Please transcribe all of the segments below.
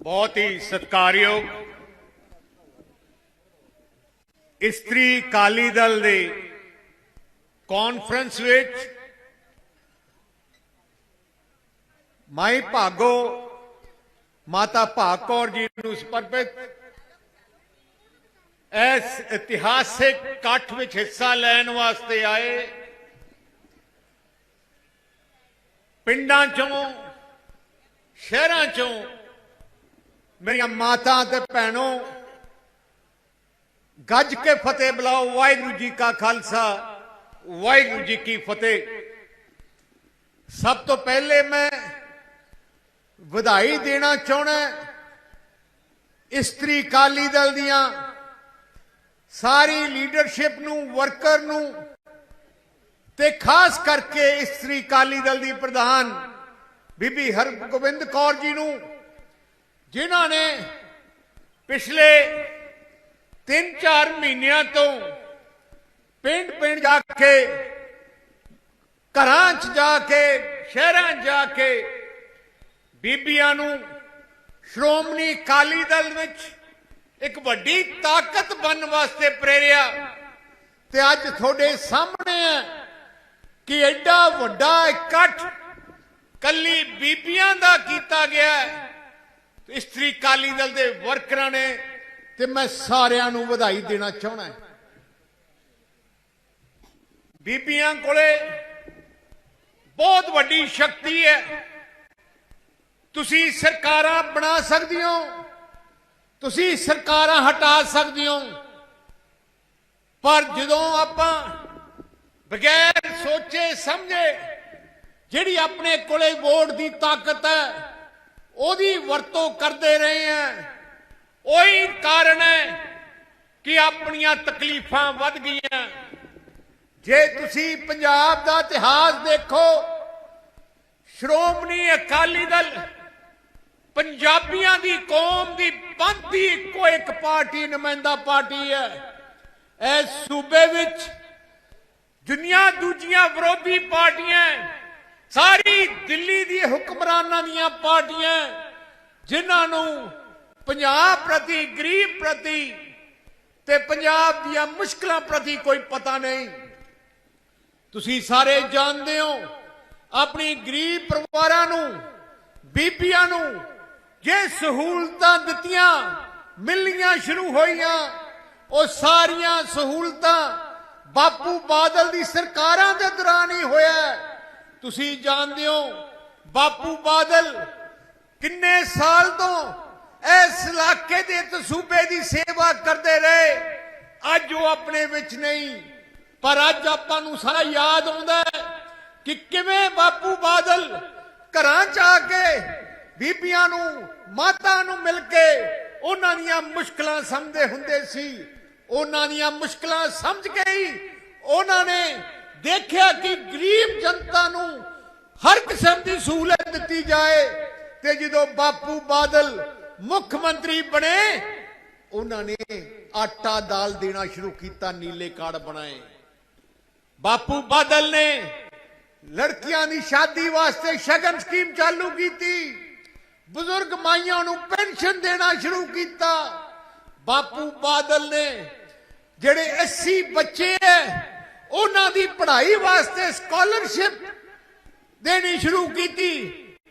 ਬਹੁਤ ਹੀ ਸਤਿਕਾਰਯੋਗ ਇਸਤਰੀ ਕਾਲੀ ਦਲ ਦੇ ਕਾਨਫਰੰਸ ਵਿੱਚ ਮਾਈ ਭਾਗੋ, ਮਾਤਾ ਭਾਗ ਕੌਰ ਜੀ ਨੂੰ ਸਮਰਪਿਤ ਇਸ ਇਤਿਹਾਸਿਕ ਇਕੱਠ ਵਿੱਚ ਹਿੱਸਾ ਲੈਣ ਵਾਸਤੇ ਆਏ ਪਿੰਡਾਂ ਚੋਂ, ਸ਼ਹਿਰਾਂ ਚੋਂ ਮੇਰੀਆਂ ਮਾਤਾ ਤੇ ਭੈਣੋ, ਗੱਜ ਕੇ ਫਤਿਹ ਬੁਲਾਓ, ਵਾਹਿਗੁਰੂ ਜੀ ਕਾ ਖਾਲਸਾ, ਵਾਹਿਗੁਰੂ ਜੀ ਕੀ ਫਤਿਹ। ਸਭ ਤੋਂ ਪਹਿਲੇ ਮੈਂ ਵਧਾਈ ਦੇਣਾ ਚਾਹਣਾ ਇਸਤਰੀ ਕਾਲੀ ਦਲ ਦੀਆਂ ਸਾਰੀ ਲੀਡਰਸ਼ਿਪ ਨੂੰ, ਵਰਕਰ ਨੂੰ ਤੇ ਖਾਸ ਕਰਕੇ ਇਸਤਰੀ ਕਾਲੀ ਦਲ ਦੀ ਪ੍ਰਧਾਨ ਬੀਬੀ ਹਰਗੋਬਿੰਦ ਕੌਰ ਜੀ ਨੂੰ ਜਿਨ੍ਹਾਂ ਨੇ ਪਿਛਲੇ 3-4 ਮਹੀਨਿਆਂ ਤੋਂ ਪਿੰਡ ਪਿੰਡ ਜਾ ਕੇ, ਘਰਾਂ 'ਚ ਜਾ ਕੇ, ਸ਼ਹਿਰਾਂ 'ਚ ਜਾ ਕੇ ਬੀਬੀਆਂ ਨੂੰ ਸ਼੍ਰੋਮਣੀ ਅਕਾਲੀ ਦਲ ਵਿੱਚ ਇੱਕ ਵੱਡੀ ਤਾਕਤ ਬਣਨ ਵਾਸਤੇ ਪ੍ਰੇਰਿਆ ਤੇ ਅੱਜ ਤੁਹਾਡੇ ਸਾਹਮਣੇ ਹੈ ਕਿ ਐਡਾ ਵੱਡਾ ਇਕੱਠ ਕੱਲੀ ਬੀਬੀਆਂ ਦਾ ਕੀਤਾ ਗਿਆ ਹੈ। ਇਸਤਰੀ ਅਕਾਲੀ ਦਲ ਦੇ ਵਰਕਰਾਂ ਨੇ ਤੇ ਮੈਂ ਸਾਰਿਆਂ ਨੂੰ ਵਧਾਈ ਦੇਣਾ ਚਾਹਣਾ ਬੀਬੀਆਂ ਕੋਲੇ ਬਹੁਤ ਵੱਡੀ ਸ਼ਕਤੀ ਹੈ। ਤੁਸੀਂ ਸਰਕਾਰਾਂ ਬਣਾ ਸਕਦੇ ਹੋ। ਤੁਸੀਂ ਸਰਕਾਰਾਂ ਹਟਾ ਸਕਦੇ ਹੋ। ਪਰ ਜਦੋਂ ਆਪਾਂ ਬਗੈਰ ਸੋਚੇ ਸਮਝੇ ਜਿਹੜੀ ਆਪਣੇ ਕੋਲੇ ਵੋਟ ਦੀ ਤਾਕਤ ਹੈ ਉਹਦੀ ਵਰਤੋਂ ਕਰਦੇ ਰਹੇ ਆ ਉਹੀ ਕਾਰਨ ਹੈ ਕਿ ਆਪਣੀਆਂ ਤਕਲੀਫਾਂ ਵੱਧ ਗਈਆਂ। ਜੇ ਤੁਸੀਂ ਪੰਜਾਬ ਦਾ ਇਤਿਹਾਸ ਦੇਖੋ, ਸ਼੍ਰੋਮਣੀ ਅਕਾਲੀ ਦਲ ਪੰਜਾਬੀਆਂ ਦੀ ਕੌਮ ਦੀ ਪੰਥੀ ਇੱਕੋ ਇੱਕ ਪਾਰਟੀ, ਨੁਮਾਇੰਦਾ ਪਾਰਟੀ ਹੈ ਇਸ ਸੂਬੇ ਵਿੱਚ ਦੁਨੀਆ ਦੂਜੀਆਂ ਵਿਰੋਧੀ ਪਾਰਟੀਆਂ ਸਾਰੀ ਦਿੱਲੀ ਦੀ ਹੁਕਮਰਾਨਾਂ ਦੀਆਂ ਪਾਰਟੀਆਂ ਜਿਨ੍ਹਾਂ ਨੂੰ ਪੰਜਾਬ ਪ੍ਰਤੀ, ਗਰੀਬ ਪ੍ਰਤੀ ਤੇ ਪੰਜਾਬ ਦੀਆਂ ਮੁਸ਼ਕਲਾਂ ਪ੍ਰਤੀ ਕੋਈ ਪਤਾ ਨਹੀਂ। ਤੁਸੀਂ ਸਾਰੇ ਜਾਣਦੇ ਹੋ, ਆਪਣੀ ਗਰੀਬ ਪਰਿਵਾਰਾਂ ਨੂੰ, ਬੀਬੀਆਂ ਨੂੰ ਜੇ ਸਹੂਲਤਾਂ ਦਿੱਤੀਆਂ, ਮਿਲਣੀਆਂ ਸ਼ੁਰੂ ਹੋਈਆਂ, ਉਹ ਸਾਰੀਆਂ ਸਹੂਲਤਾਂ ਬਾਪੂ ਬਾਦਲ ਦੀ ਸਰਕਾਰਾਂ ਦੇ ਤੁਸੀਂ ਜਾਣਦੇ ਹੋ ਬਾਪੂ ਬਾਦਲ ਕਿੰਨੇ ਸਾਲ ਤੋਂ ਇਸ ਇਲਾਕੇ ਦੇ ਤੇ ਸੂਬੇ ਦੀ ਸੇਵਾ ਕਰਦੇ ਰਹੇ। ਅੱਜ ਉਹ ਆਪਣੇ ਵਿੱਚ ਨਹੀਂ, ਪਰ ਅੱਜ ਆਪਾਂ ਨੂੰ ਸਾਰਾ ਯਾਦ ਆਉਂਦਾ ਹੈ ਕਿ ਕਿਵੇਂ ਬਾਪੂ ਬਾਦਲ ਘਰਾਂ ਚ ਆ ਕੇ ਬੀਬੀਆਂ ਨੂੰ, ਮਾਤਾ ਨੂੰ ਮਿਲ ਕੇ ਉਹਨਾਂ ਦੀਆਂ ਮੁਸ਼ਕਲਾਂ ਸਮਝਦੇ ਹੁੰਦੇ ਸੀ। ਉਹਨਾਂ ਦੀਆਂ ਮੁਸ਼ਕਲਾਂ ਸਮਝ ਕੇ ਹੀ ਉਹਨਾਂ ਨੇ ਦੇਖਿਆ ਕਿ ਗਰੀਬ ਜਨਤਾ ਨੂੰ ਹਰ ਕਿਸਮ ਦੀ ਸਹੂਲਤ ਦਿੱਤੀ ਜਾਏ ਤੇ ਜਦੋਂ ਬਾਪੂ ਬਾਦਲ ਮੁੱਖ ਮੰਤਰੀ ਬਣੇ, ਉਹਨਾਂ ਨੇ ਆਟਾ ਦਾਲ ਦੇਣਾ ਸ਼ੁਰੂ ਕੀਤਾ, ਨੀਲੇ ਕਾਰਡ ਬਣਾਏ। ਬਾਪੂ ਬਾਦਲ ਨੇ ਲੜਕੀਆਂ ਦੀ ਸ਼ਾਦੀ ਵਾਸਤੇ ਸ਼ਗਨ ਸਕੀਮ ਚਾਲੂ ਕੀਤੀ, ਬਜ਼ੁਰਗ ਮਾਈਆਂ ਨੂੰ ਪੈਨਸ਼ਨ ਦੇਣਾ ਸ਼ੁਰੂ ਕੀਤਾ। ਬਾਪੂ ਬਾਦਲ ਨੇ ਜਿਹੜੇ 80 ਬੱਚੇ ਐ ਉਹਨਾਂ ਦੀ ਪੜ੍ਹਾਈ ਵਾਸਤੇ ਸਕਾਲਰਸ਼ਿਪ ਦੇਣੀ ਸ਼ੁਰੂ ਕੀਤੀ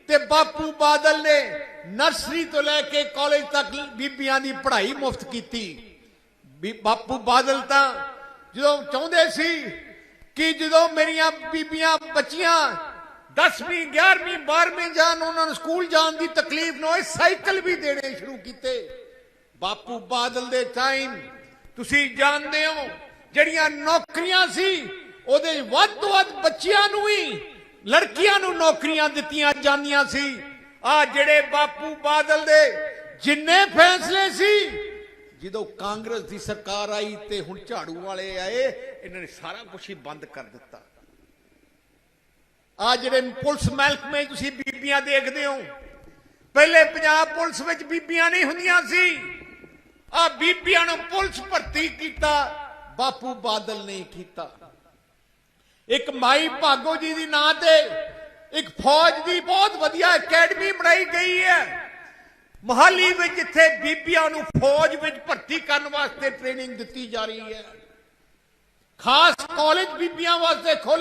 ਤੇ ਬਾਪੂ ਬਾਦਲ ਨੇ ਨਰਸਰੀ ਤੋਂ ਲੈ ਕੇ ਕਾਲਜ ਤੱਕ ਬੀਬੀਆਂ ਦੀ ਪੜ੍ਹਾਈ ਮੁਫਤ ਕੀਤੀ। ਬਾਪੂ ਬਾਦਲ ਤਾਂ ਜਦੋਂ ਚਾਹੁੰਦੇ ਸੀ ਕਿ ਜਦੋਂ ਮੇਰੀਆਂ ਬੀਬੀਆਂ ਬੱਚੀਆਂ 10ਵੀਂ 11ਵੀਂ 12ਵੀਂ ਜਾਣ, ਉਹਨਾਂ ਨੂੰ ਸਕੂਲ ਜਾਣ ਦੀ ਤਕਲੀਫ ਨਾ ਹੋਏ ਸਾਈਕਲ ਵੀ ਦੇਣੇ ਸ਼ੁਰੂ ਕੀਤੇ। ਬਾਪੂ ਬਾਦਲ ਦੇ ਟਾਈਮ ਤੁਸੀਂ ਜਾਣਦੇ ਹੋ ਜਿਹੜੀਆਂ ਨੌਕਰੀਆਂ ਸੀ, ਉਹਦੇ ਵੱਧ ਤੋਂ ਵੱਧ ਬੱਚਿਆਂ ਨੂੰ ਹੀ ਲੜਕੀਆਂ ਨੂੰ ਨੌਕਰੀਆਂ ਦਿੱਤੀਆਂ ਜਾਂਦੀਆਂ ਸੀ। ਆ ਜਿਹੜੇ ਬਾਪੂ ਬਾਦਲ ਦੇ ਜਿੰਨੇ ਫੈਸਲੇ ਸੀ, ਜਦੋਂ ਕਾਂਗਰਸ ਦੀ ਸਰਕਾਰ ਆਈ ਤੇ ਹੁਣ ਝਾੜੂ ਵਾਲੇ ਆਏ, ਇਹਨਾਂ ਨੇ ਸਾਰਾ ਕੁਝ ਹੀ ਬੰਦ ਕਰ ਦਿੱਤਾ। ਆ ਜਿਹੜੇ ਪੁਲਿਸ ਮਹਿਕਮੇ ਤੁਸੀਂ ਬੀਬੀਆਂ ਦੇਖਦੇ ਹੋ, ਪਹਿਲੇ ਪੰਜਾਬ ਪੁਲਿਸ ਵਿੱਚ ਬੀਬੀਆਂ ਨਹੀਂ ਹੁੰਦੀਆਂ ਸੀ। ਆ ਬੀਬੀਆਂ ਨੂੰ ਪੁਲਿਸ ਭਰਤੀ ਕੀਤਾ ਬਾਪੂ ਬਾਦਲ ਨੇ ਕੀਤਾ। ਇੱਕ ਮਾਈ ਭਾਗੋ ਜੀ ਦੀ ਨਾਂ ਤੇ ਇੱਕ ਫੌਜ ਦੀ ਬਹੁਤ ਵਧੀਆ ਅਕੈਡਮੀ ਬਣਾਈ ਗਈ ਹੈ। ਮਹਾਲੀ ਵਿੱਚ ਜਿੱਥੇ ਬੀਬੀਆਂ ਨੂੰ ਫੌਜ ਵਿੱਚ ਭਰਤੀ ਕਰਨ ਵਾਸਤੇ ਟ੍ਰੇਨਿੰਗ ਦਿੱਤੀ ਜਾ ਰਹੀ ਹੈ। ਖਾਸ ਕਾਲਜ ਬੀਬੀਆਂ ਵਾਸਤੇ ਖੋਲੇ